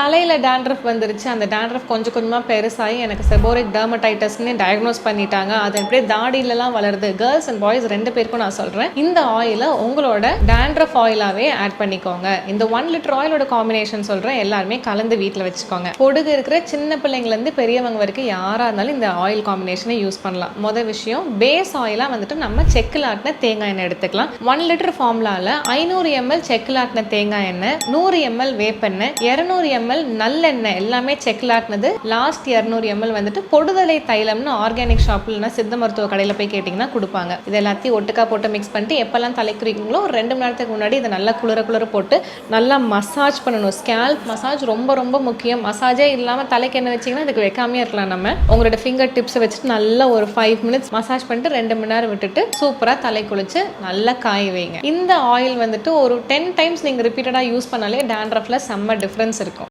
தலையில் டேண்ட்ரஃப் வந்துருச்சு. அந்த டேண்ட்ரஃப் கொஞ்சம் கொஞ்சமாக பெருசாகி எனக்கு செபோரிக் டெர்மடைட்டஸ்னு டயக்னோஸ் பண்ணிட்டாங்க. அது அப்படியே தாடியிலலாம் வளருது. கேர்ள்ஸ் அண்ட் பாய்ஸ் ரெண்டு பேருக்கும் நான் சொல்கிறேன் இந்த ஆயிலை உங்களோட டேண்ட்ரஃப் ஆயிலாகவே ஆட் பண்ணிக்கோங்க. இந்த ஒன் லிட்டர் ஆயிலோட காம்பினேஷன் சொல்கிறேன் எல்லாருமே கலந்து வீட்டில் வச்சுக்கோங்க. பொடுகு இருக்கிற சின்ன பிள்ளைங்கலேருந்து பெரியவங்க வரைக்கும் யாராக இருந்தாலும் இந்த ஆயில் காம்பினேஷனை யூஸ் பண்ணலாம். மொதல் விஷயம் பேஸ் ஆயிலாக வந்துட்டு நம்ம செக்கில் ஆட்டின தேங்காய் எண்ணெய் எடுத்துக்கலாம். ஒன் லிட்டர் ஃபார்முலாவில் ஐநூறு எம்எல் செக்கில் ஆட்டின தேங்காய் எண்ணெய் நூறு எம்எல் வேப்பெண்ணெய் இரநூறு எம்எல் நல்லெண்ணெய் எல்லாமே செக்கில் ஆட்டினது லாஸ்ட் இரநூறு எம்எல் வந்துட்டு பொடுதலை தைலம்னு ஆர்கானிக் ஷாப்பில் இல்லைனா சித்த மருத்துவ கடையில் போய் கேட்டிங்கன்னா கொடுப்பாங்க. இது எல்லாத்தையும் ஒட்டுக்கா போட்டு மிக்ஸ் பண்ணிட்டு எப்போல்லாம் தலைக்குறீங்களோ ஒரு ரெண்டு மணி நேரத்துக்கு முன்னாடி இதை நல்லா குளிர குளிர போட்டு நல்லா மசாஜ் பண்ணணும். ஸ்கேல்ப் மசாஜ் ரொம்ப ரொம்ப முக்கியம். மசாஜே இல்லாமல் தலைக்கு என்ன வச்சிங்கன்னா இதுக்கு வைக்காமே இருக்கலாம் நம்ம. உங்களோட ஃபிங்கர் டிப்ஸை வச்சுட்டு நல்லா ஒரு ஃபைவ் மினிட்ஸ் மசாஜ் பண்ணிட்டு ரெண்டு மணி நேரம் விட்டுட்டு சூப்பராக தலை குளிச்சு நல்லா காய வைங்க. இந்த ஆயில் வந்துட்டு ஒரு டென் டைம்ஸ் நீங்கள் ரிப்பீட்டடாக யூஸ் பண்ணாலே டேண்ட்ரஃபில் செம்ம டிஃப்ரென்ஸ் இருக்கும்.